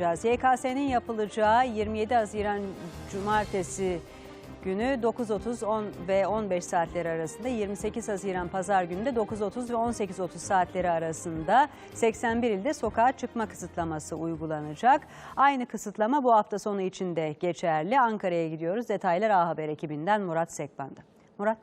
YKS'nin yapılacağı 27 Haziran Cumartesi günü 9.30 10 ve 15 saatleri arasında 28 Haziran Pazar günü de 9.30 ve 18.30 saatleri arasında 81 ilde sokağa çıkma kısıtlaması uygulanacak. Aynı kısıtlama bu hafta sonu için de geçerli. Ankara'ya gidiyoruz. Detaylar A Haber ekibinden Murat Sekban'da. Murat.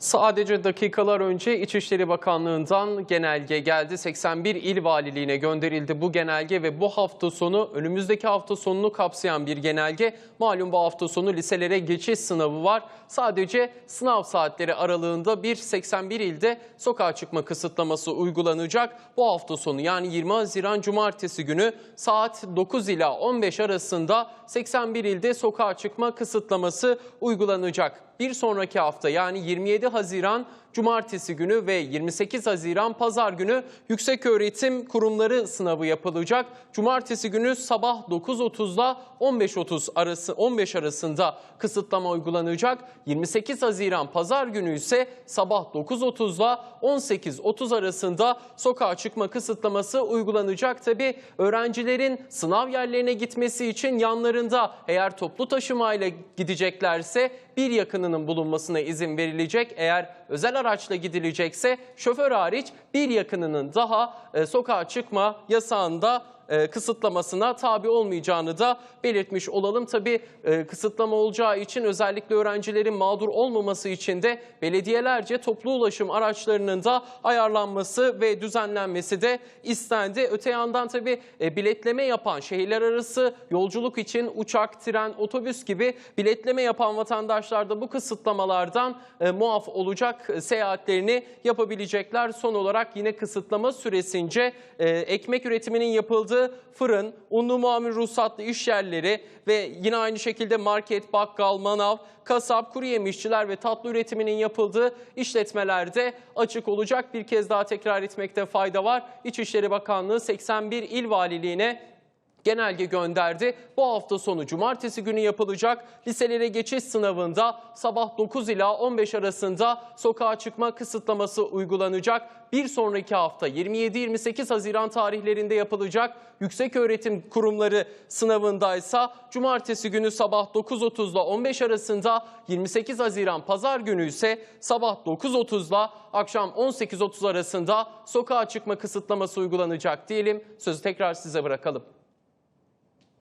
Sadece dakikalar önce İçişleri Bakanlığı'ndan genelge geldi. 81 il valiliğine gönderildi bu genelge ve bu hafta sonu önümüzdeki hafta sonunu kapsayan bir genelge. Malum bu hafta sonu liselere geçiş sınavı var. Sadece sınav saatleri aralığında bir 81 ilde sokağa çıkma kısıtlaması uygulanacak. Bu hafta sonu yani 20 Haziran Cumartesi günü saat 9 ila 15 arasında 81 ilde sokağa çıkma kısıtlaması uygulanacak. Bir sonraki hafta yani 27 Haziran Cumartesi günü ve 28 Haziran Pazar günü Yükseköğretim Kurumları sınavı yapılacak. Cumartesi günü sabah 9.30'da 15.30 arası 15 arasında kısıtlama uygulanacak. 28 Haziran Pazar günü ise sabah 9.30'da 18.30 arasında sokağa çıkma kısıtlaması uygulanacak. Tabi öğrencilerin sınav yerlerine gitmesi için yanlarında eğer toplu taşımayla gideceklerse bir yakınının bulunmasına izin verilecek. Eğer özel araçla gidilecekse şoför hariç bir yakınının daha e, sokağa çıkma yasağında kısıtlamasına tabi olmayacağını da belirtmiş olalım. Tabii e, kısıtlama olacağı için özellikle öğrencilerin mağdur olmaması için de belediyelerce toplu ulaşım araçlarının da ayarlanması ve düzenlenmesi de istendi. Öte yandan tabii e, biletleme yapan şehirler arası yolculuk için uçak, tren, otobüs gibi biletleme yapan vatandaşlar da bu kısıtlamalardan e, muaf olacak e, seyahatlerini yapabilecekler. Son olarak yine kısıtlama süresince e, ekmek üretiminin yapıldığı fırın, unlu mamul ruhsatlı iş yerleri ve yine aynı şekilde market, bakkal, manav, kasap, kuru yemişçiler ve tatlı üretiminin yapıldığı işletmelerde açık olacak. Bir kez daha tekrar etmekte fayda var. İçişleri Bakanlığı 81 il valiliğine genelge gönderdi. Bu hafta sonu cumartesi günü yapılacak liselere geçiş sınavında sabah 9 ila 15 arasında sokağa çıkma kısıtlaması uygulanacak. Bir sonraki hafta 27-28 Haziran tarihlerinde yapılacak Yükseköğretim Kurumları sınavındaysa cumartesi günü sabah 9.30 ile 15 arasında 28 Haziran pazar günü ise sabah 9.30 ile akşam 18.30 arasında sokağa çıkma kısıtlaması uygulanacak diyelim. Sözü tekrar size bırakalım.